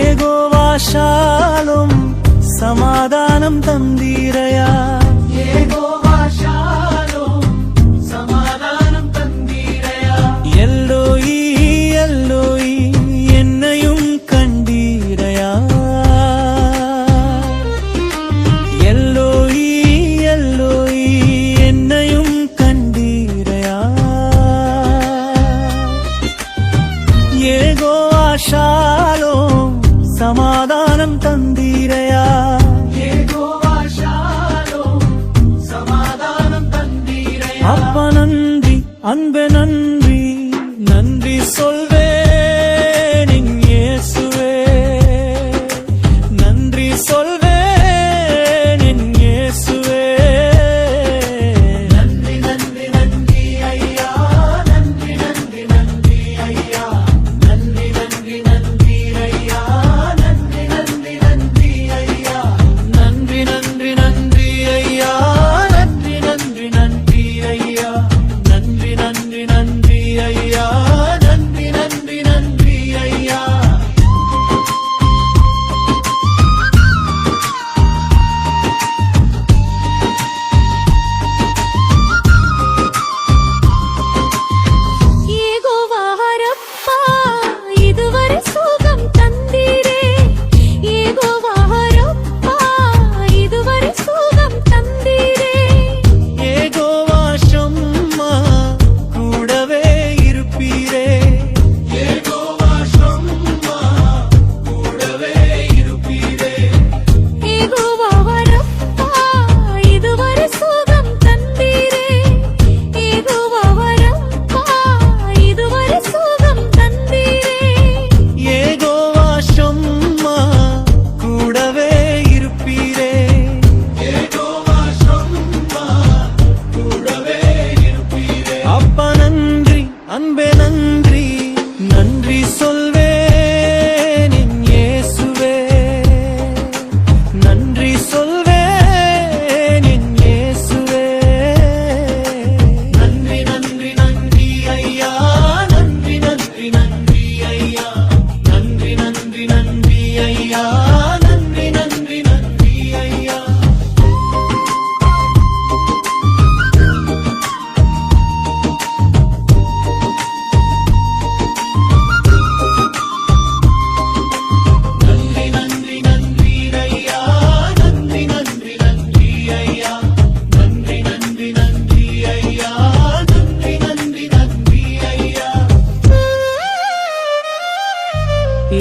ஏகோவாஷாலும் சமாதானம் தந்தீரையா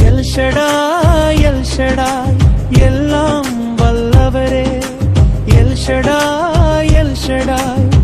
El Shaddai El Shaddai எல்லாம் வல்லவரே. எல்ஷடாய் எல்ஷடாய்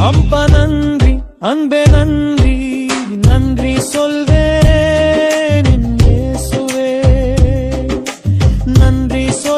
அப்பா நன்றி அன்பே நன்றி நன்றி சொல்வேன் நன்றி சொல்